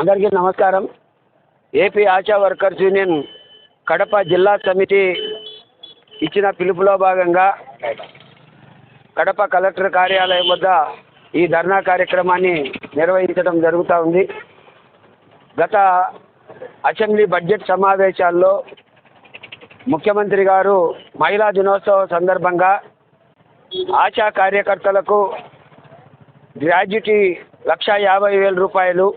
అందరికీ నమస్కారం. AP Asha workers union Kadapa జిల్లా సమితి ఇచ్చిన పిలుపులో భాగంగా కడప కలెక్టర్ కార్యాలయం వద్ద ఈ ధర్నా కార్యక్రమాన్ని నిర్వహించడం జరుగుతూ ఉంది. గత అసెంబ్లీ బడ్జెట్ సమావేశాల్లో ముఖ్యమంత్రి గారు మహిళా దినోత్సవం సందర్భంగా ఆశా కార్యకర్తలకు గ్రాడ్యుటీ లక్ష యాభై వేల రూపాయలు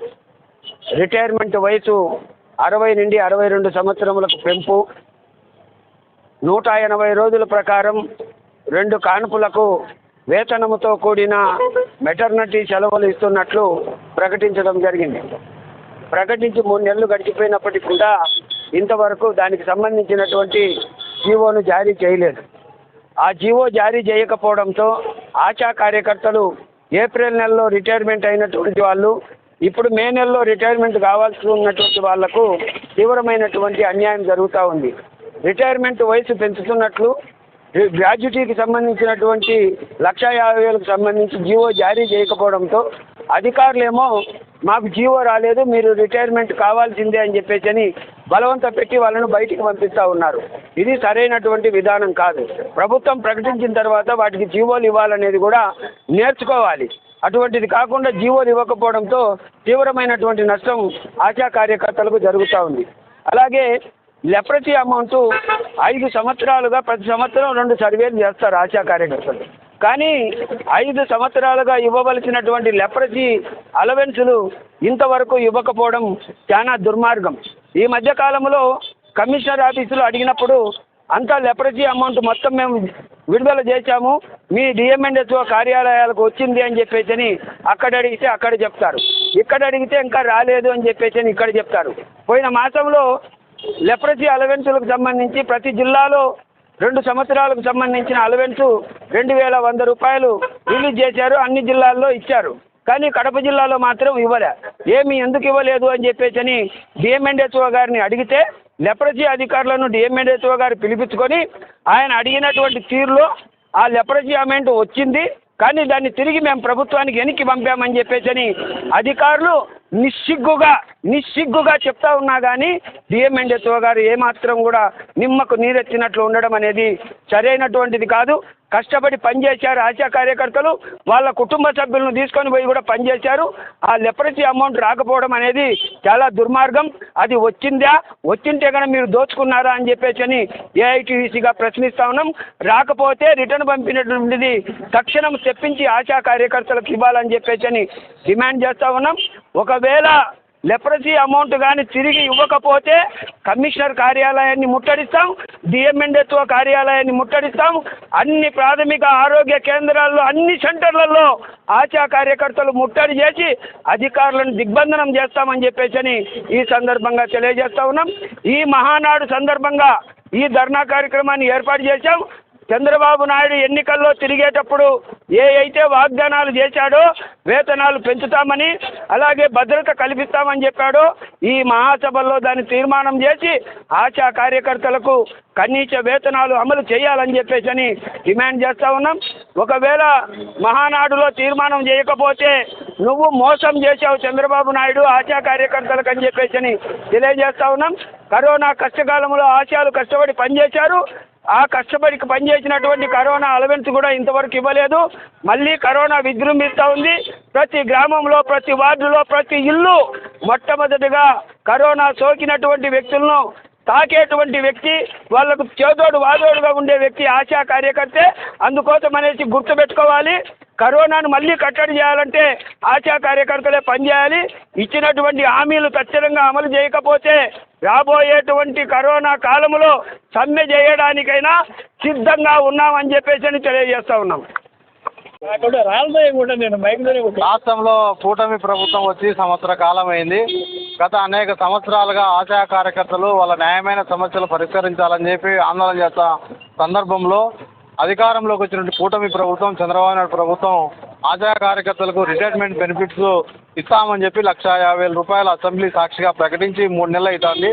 రిటైర్మెంట్ వయసు అరవై నుండి అరవై రెండు సంవత్సరములకు పెంపు. నూట ఎనభై రోజుల ప్రకారం రెండు కాన్పులకు వేతనముతో కూడిన మెటర్నిటీ సెలవులు ఇస్తున్నట్లు ప్రకటించడం జరిగింది. ప్రకటించి మూడు నెలలు గడిచిపోయినప్పటికీ కూడా ఇంతవరకు దానికి సంబంధించినటువంటి జీవోను జారీ చేయలేదు. ఆ జీవో జారీ చేయకపోవడంతో ఆశా కార్యకర్తలు ఏప్రిల్ నెలలో రిటైర్మెంట్ అయినటువంటి వాళ్ళు ఇప్పుడు మే నెలలో రిటైర్మెంట్ కావాల్సి ఉన్నటువంటి వాళ్ళకు తీవ్రమైనటువంటి అన్యాయం జరుగుతూ ఉంది. రిటైర్మెంట్ వయసు పెంచుతున్నట్లు గ్రాడ్యుటీకి సంబంధించినటువంటి లక్ష యాభై వేలకు సంబంధించి జీవో జారీ చేయకపోవడంతో అధికారులేమో మాకు జీవో రాలేదు మీరు రిటైర్మెంట్ కావాల్సిందే అని చెప్పేసి అని బలవంత పెట్టి వాళ్ళను బయటికి పంపిస్తూ ఉన్నారు. ఇది సరైనటువంటి విధానం కాదు. ప్రభుత్వం ప్రకటించిన తర్వాత వాటికి జీవోలు ఇవ్వాలనేది కూడా నేర్చుకోవాలి. అటువంటిది కాకుండా జీవోలు ఇవ్వకపోవడంతో తీవ్రమైనటువంటి నష్టం ఆశా కార్యకర్తలకు జరుగుతూ ఉంది. అలాగే లెప్రసీ అమౌంట్ ఐదు సంవత్సరాలుగా ప్రతి సంవత్సరం రెండు సర్వేలు చేస్తారు ఆశా కార్యకర్తలు. కానీ ఐదు సంవత్సరాలుగా ఇవ్వవలసినటువంటి లెప్రసీ అలవెన్సులు ఇంతవరకు ఇవ్వకపోవడం చాలా దుర్మార్గం. ఈ మధ్య కాలంలో కమిషనర్ ఆఫీసులో అడిగినప్పుడు అంతా లెప్రసీ అమౌంట్ మొత్తం మేము విడుదల చేశాము. మీ డిఎంఎన్ఎస్ఓ కార్యాలయాలకు వచ్చింది అని చెప్పేసి అని అక్కడ అడిగితే అక్కడ చెప్తారు. ఇక్కడ అడిగితే ఇంకా రాలేదు అని చెప్పేసి అని ఇక్కడ చెప్తారు. పోయిన మాసంలో లెప్రసీ అలవెన్సులకు సంబంధించి ప్రతి జిల్లాలో రెండు సంవత్సరాలకు సంబంధించిన అలవెన్స్ రెండు వేల వంద రూపాయలు రిలీజ్ చేశారు. అన్ని జిల్లాల్లో ఇచ్చారు. కానీ కడప జిల్లాలో మాత్రం ఇవ్వలే. ఏమి ఎందుకు ఇవ్వలేదు అని చెప్పేసి అని డిఎంఎన్ఎస్ఓ గారిని అడిగితే లెప్రసీ అధికారులను డిఎంఎన్ఎస్ఓ గారు పిలిపించుకొని ఆయన అడిగినటువంటి తీరులో ఆ లెప్రసీ అమెంట్ వచ్చింది. కానీ దాన్ని తిరిగి మేము ప్రభుత్వానికి వెనక్కి పంపామని చెప్పేసి అని అధికారులు నిస్సిగ్గుగా నిస్సిగ్గుగా చెప్తా ఉన్నా కానీ డిఎంఎన్ఎస్ఓ గారు ఏమాత్రం కూడా నిమ్మకు నీరెత్తినట్లు ఉండడం అనేది సరైనటువంటిది కాదు. కష్టపడి పనిచేశారు ఆశా కార్యకర్తలు వాళ్ళ కుటుంబ సభ్యులను తీసుకొని పోయి కూడా పనిచేశారు. ఆ లెపరసీ అమౌంట్ రాకపోవడం అనేది చాలా దుర్మార్గం. అది వచ్చిందా? వచ్చింటే కనుక మీరు దోచుకున్నారా అని చెప్పేసి అని ఏఐటీసీగా ప్రశ్నిస్తా ఉన్నాం. రాకపోతే రిటర్న్ పంపినటువంటిది తక్షణం తెప్పించి ఆశా కార్యకర్తలకు ఇవ్వాలని చెప్పేసి అని డిమాండ్ చేస్తా ఉన్నాం. ఒకవేళ లెప్రసీ అమౌంట్ కానీ తిరిగి ఇవ్వకపోతే కమిషనర్ కార్యాలయాన్ని ముట్టడిస్తాం డిఎంఎన్డెత్వ కార్యాలయాన్ని ముట్టడిస్తాం అన్ని ప్రాథమిక ఆరోగ్య కేంద్రాల్లో అన్ని సెంటర్లలో ఆశా కార్యకర్తలు ముట్టడి చేసి అధికారులను దిగ్బంధనం చేస్తామని చెప్పేసి ఈ సందర్భంగా తెలియజేస్తా ఉన్నాం. ఈ మహానాడు సందర్భంగా ఈ ధర్నా కార్యక్రమాన్ని ఏర్పాటు చేశాం. చంద్రబాబు నాయుడు ఎన్నికల్లో తిరిగేటప్పుడు ఏ అయితే వాగ్దానాలు చేశాడో వేతనాలు పెంచుతామని అలాగే భద్రత కల్పిస్తామని చెప్పాడో ఈ మహాసభల్లో దాన్ని తీర్మానం చేసి ఆశా కార్యకర్తలకు కనీస వేతనాలు అమలు చేయాలని చెప్పేసి అని డిమాండ్ చేస్తా ఉన్నాం. ఒకవేళ మహానాడులో తీర్మానం చేయకపోతే నువ్వు మోసం చేశావు చంద్రబాబు నాయుడు ఆశా కార్యకర్తలకు అని చెప్పేసి అని తెలియజేస్తా ఉన్నాం. కరోనా కష్టకాలంలో ఆశాలు కష్టపడి పనిచేశారు. ఆ కష్టపడి పనిచేసినటువంటి కరోనా అలవెన్స్ కూడా ఇంతవరకు ఇవ్వలేదు. మళ్ళీ కరోనా విజృంభిస్తూ ఉంది. ప్రతి గ్రామంలో ప్రతి వార్డులో ప్రతి ఇల్లు మొట్టమొదటిగా కరోనా సోకినటువంటి వ్యక్తులను తాకేటువంటి వ్యక్తి వాళ్ళకు చేదోడు వాదోడుగా ఉండే వ్యక్తి ఆశా కార్యకర్తే. అందుకోసం అనేసి గుర్తుపెట్టుకోవాలి. కరోనాను మళ్ళీ కట్టడి చేయాలంటే ఆశా కార్యకర్తలే పనిచేయాలి ఇచ్చినటువంటి హామీలు తక్షణంగా అమలు చేయకపోతే రాబోయేటువంటి కరోనా కాలంలో సమ్మె చేయడానికైనా సిద్ధంగా ఉన్నామని చెప్పేసి అని తెలియజేస్తా ఉన్నాం. రాష్ట్రంలో కూటమి ప్రభుత్వం వచ్చి సంవత్సర కాలం అయింది. గత అనేక సంవత్సరాలుగా ఆశా కార్యకర్తలు వాళ్ళ న్యాయమైన సమస్యలు పరిష్కరించాలని చెప్పి ఆందోళన చేస్తా సందర్భంలో అధికారంలోకి వచ్చినటువంటి కూటమి ప్రభుత్వం చంద్రబాబు నాయుడు ప్రభుత్వం ఆశా కార్యకర్తలకు రిటైర్మెంట్ బెనిఫిట్స్ ఇస్తామని చెప్పి లక్ష యాభై వేల రూపాయలు అసెంబ్లీ సాక్షిగా ప్రకటించి మూడు నెలలు అవుతోంది.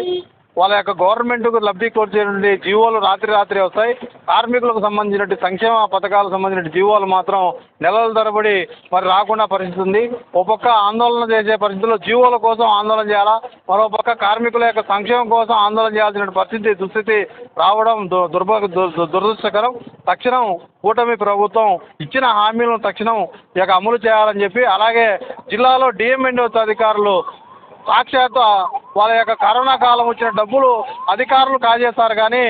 వాళ్ళ యొక్క గవర్నమెంట్కు లబ్ధి కోర్చేటువంటి జీవోలు రాత్రి రాత్రి వస్తాయి. కార్మికులకు సంబంధించినటువంటి సంక్షేమ పథకాలకు సంబంధించిన జీవోలు మాత్రం నెలల తరబడి మరి రాకుండా పరిస్థితి ఉంది ఒక పక్క ఆందోళన చేసే పరిస్థితుల్లో జీవోల కోసం ఆందోళన చేయాలా? మరో పక్క కార్మికుల యొక్క సంక్షేమం కోసం ఆందోళన చేయాల్సిన పరిస్థితి దుస్థితి రావడం దుర్భ దురదృష్టకరం. తక్షణం కూటమి ప్రభుత్వం ఇచ్చిన హామీలను తక్షణం ఇక అమలు చేయాలని చెప్పి అలాగే జిల్లాలో డిఎంఎన్ఓ అధికారులు సాక్షాత్ వాళ్ళ యొక్క కరోనా కాలం వచ్చిన డబ్బులు అధికారులు కాజేశారు కానీ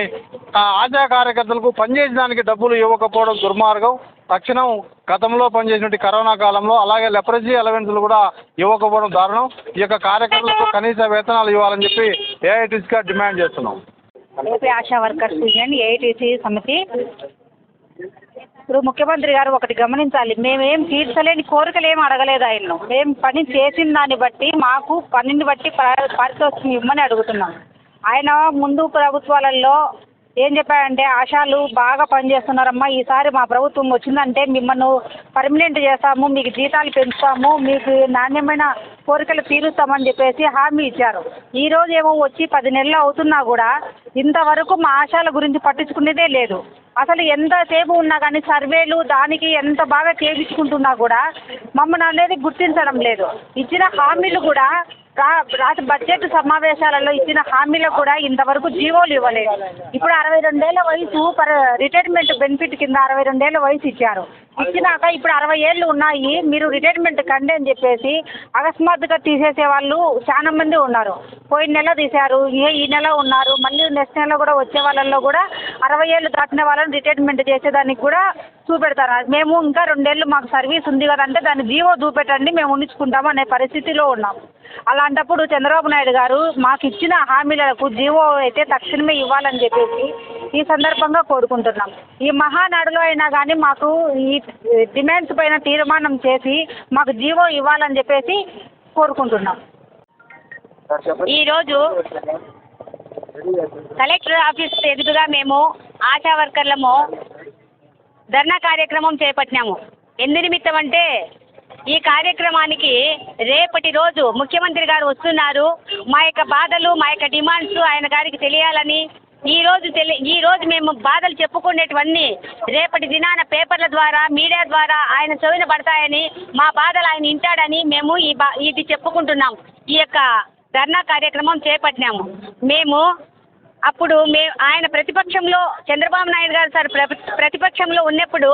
ఆశా కార్యకర్తలకు పనిచేయడానికి డబ్బులు ఇవ్వకపోవడం దుర్మార్గం. తక్షణం గతంలో పనిచేసినట్టు కరోనా కాలంలో అలాగే లెప్రసీ అలవెన్స్లు కూడా ఇవ్వకపోవడం దారుణం. ఈ యొక్క కార్యకర్తలకు కనీస వేతనాలు ఇవ్వాలని చెప్పి ఏఐటీసీగా డిమాండ్ చేస్తున్నాం. AP Asha workers union AITC సమితి ఇప్పుడు ముఖ్యమంత్రి గారు ఒకటి గమనించాలి. మేమేం తీర్చలేని కోరికలు ఏం అడగలేదు ఆయన్ను. మేము పని చేసిన దాన్ని బట్టి మాకు పనిని బట్టి ప- పారితోషికం ఇవ్వమని అడుగుతున్నాం. ఆయన ముందు ప్రభుత్వాలలో ఏం చెప్పారంటే ఆశాలు బాగా పనిచేస్తున్నారమ్మా ఈసారి మా ప్రభుత్వం వచ్చిందంటే మిమ్మల్ని పర్మనెంట్ చేస్తాము మీకు జీతాలు పెంచుతాము మీకు నాణ్యమైన కోరికలు తీరుస్తామని చెప్పేసి హామీ ఇచ్చారు. ఈ రోజు ఏమో వచ్చి పది నెలలు అవుతున్నా కూడా ఇంతవరకు మా ఆశాల గురించి పట్టించుకునేదే లేదు. అసలు ఎంతసేపు ఉన్నా కానీ సర్వేలు దానికి ఎంత బాగా చేయించుకుంటున్నా కూడా మమ్మల్ని అనేది గుర్తించడం లేదు. ఇచ్చిన హామీలు కూడా రా రాష్ట్ర బడ్జెట్ సమావేశాలలో ఇచ్చిన హామీలకు కూడా ఇంతవరకు జీవోలు ఇవ్వలేదు. ఇప్పుడు అరవై రెండేళ్ళ వయసు పర్ రిటైర్మెంట్ బెనిఫిట్ కింద అరవై రెండేళ్ళ వయసు ఇచ్చారు. ఇచ్చినాక ఇప్పుడు అరవై ఏళ్ళు ఉన్నాయి మీరు రిటైర్మెంట్ కండి అని చెప్పేసి అకస్మాత్తుగా తీసేసే వాళ్ళు చాలా మంది ఉన్నారు. పోయిన నెల తీశారు ఏ ఈ నెల ఉన్నారు మళ్ళీ నెక్స్ట్ నెల కూడా వచ్చే వాళ్ళల్లో కూడా అరవై ఏళ్ళు దాటిన వాళ్ళని రిటైర్మెంట్ చేసేదానికి కూడా చూపెడతారు. మేము ఇంకా రెండేళ్ళు మాకు సర్వీస్ ఉంది కదంటే దాన్ని జీవో చూపెట్టండి మేము ఉంచుకుంటాము అనే పరిస్థితిలో ఉన్నాం. అలాంటప్పుడు చంద్రబాబు నాయుడు గారు మాకు ఇచ్చిన హామీలకు జీవో అయితే తక్షణమే ఇవ్వాలని చెప్పేసి ఈ సందర్భంగా కోరుకుంటున్నాం. ఈ మహానాడులో అయినా కానీ మాకు ఈ డిమాండ్స్ పైన తీర్మానం చేసి మాకు జీవో ఇవ్వాలని చెప్పేసి కోరుకుంటున్నాం. ఈరోజు కలెక్టర్ ఆఫీస్ ఎదురుగా మేము ఆశా వర్కర్లము ధర్నా కార్యక్రమం చేపట్టినాము. ఎందు నిమిత్తం అంటే ఈ కార్యక్రమానికి రేపటి రోజు ముఖ్యమంత్రి గారు వస్తున్నారు. మా యొక్క బాధలు మా యొక్క డిమాండ్స్ ఆయన గారికి తెలియాలని ఈ రోజు తెలి ఈ రోజు మేము బాధలు చెప్పుకునేటివన్నీ రేపటి దినాన పేపర్ల ద్వారా మీడియా ద్వారా ఆయన చెవిన పడతాయని మా బాధలు ఆయన వింటాడని మేము ఈ బా ఇది చెప్పుకుంటున్నాం. ఈ యొక్క ధర్నా కార్యక్రమం చేపట్టినాము. మేము అప్పుడు మే ఆయన ప్రతిపక్షంలో చంద్రబాబు నాయుడు గారు సార్ ప్ర- ప్రతిపక్షంలో ఉన్నప్పుడు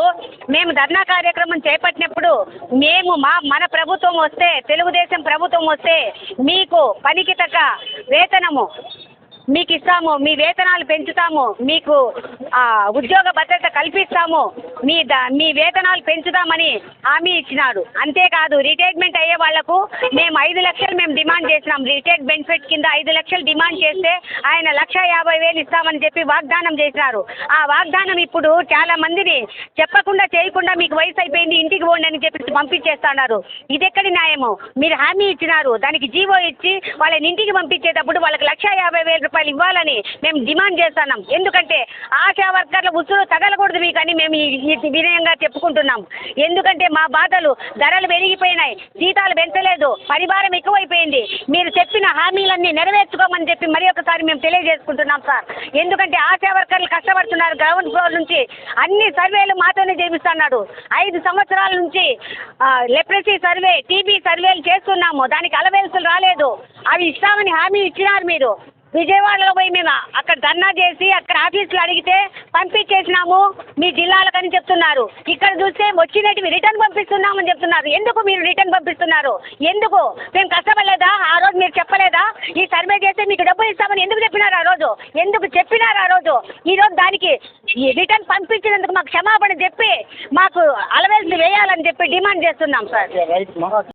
మేము ధర్నా కార్యక్రమం చేపట్టినప్పుడు మేము మా మన ప్రభుత్వం వస్తే తెలుగుదేశం ప్రభుత్వం వస్తే మీకు పనికి తగ్గ వేతనము మీకు ఇస్తాము మీ వేతనాలు పెంచుతాము మీకు ఉద్యోగ భద్రత కల్పిస్తాము మీ ద మీ వేతనాలు పెంచుతామని హామీ ఇచ్చినాడు. అంతేకాదు రిటైర్మెంట్ అయ్యే వాళ్ళకు మేము ఐదు లక్షలు మేము డిమాండ్ చేసినాం. రిటైర్డ్ బెనిఫిట్ కింద ఐదు లక్షలు డిమాండ్ చేస్తే ఆయన లక్ష యాభై వేలు ఇస్తామని చెప్పి వాగ్దానం చేసినారు. ఆ వాగ్దానం ఇప్పుడు చాలా మందిని చెప్పకుండా చేయకుండా మీకు వయసు అయిపోయింది ఇంటికి పోండి అని చెప్పి పంపించేస్తున్నారు. ఇది ఎక్కడి న్యాయము? మీరు హామీ ఇచ్చినారు. దానికి జీవో ఇచ్చి వాళ్ళని ఇంటికి పంపించేటప్పుడు వాళ్ళకి లక్ష యాభై వేలు రూపాయలు ఇవ్వాలని మేము డిమాండ్ చేస్తున్నాం. ఎందుకంటే ఆశా వర్కర్ల ఉసురు తగలకూడదు మీకని మేము వినయంగా చెప్పుకుంటున్నాం. ఎందుకంటే మా బాధలు ధరలు పెరిగిపోయినాయి. జీతాలు పెంచలేదు. పరిభారం ఎక్కువైపోయింది. మీరు చెప్పిన హామీలన్నీ నెరవేర్చుకోమని చెప్పి మరి ఒకసారి మేము తెలియజేసుకుంటున్నాం సార్. ఎందుకంటే ఆశా వర్కర్లు కష్టపడుతున్నారు. గ్రౌండ్ ఫ్లోర్ నుంచి అన్ని సర్వేలు మాతోనే చేపిస్తున్నాడు. ఐదు సంవత్సరాల నుంచి లెప్రసీ సర్వే టీబీ సర్వేలు చేస్తున్నాము. దానికి అలవెన్సులు రాలేదు. అవి ఇస్తామని హామీ ఇచ్చినారు మీరు. విజయవాడలో పోయి మేము అక్కడ ధర్నా చేసి అక్కడ ఆఫీసులో అడిగితే పంపించేసినాము మీ జిల్లాలకని చెప్తున్నారు. ఇక్కడ చూస్తే వచ్చినవి రిటర్న్ పంపిస్తున్నామని చెప్తున్నారు. ఎందుకు మీరు రిటర్న్ పంపిస్తున్నారు? ఎందుకు? మేము కష్టపడలేదా? ఆ రోజు మీరు చెప్పలేదా? ఈ సర్వే చేస్తే మీకు డబ్బులు ఇస్తామని ఎందుకు చెప్పినారు ఆ రోజు? ఎందుకు చెప్పినారు ఆ రోజు? ఈ రోజు దానికి ఈ రిటర్న్ పంపించినందుకు మాకు క్షమాపణ చెప్పి మాకు అలవేల్సి వేయాలని చెప్పి డిమాండ్ చేస్తున్నాం. సార్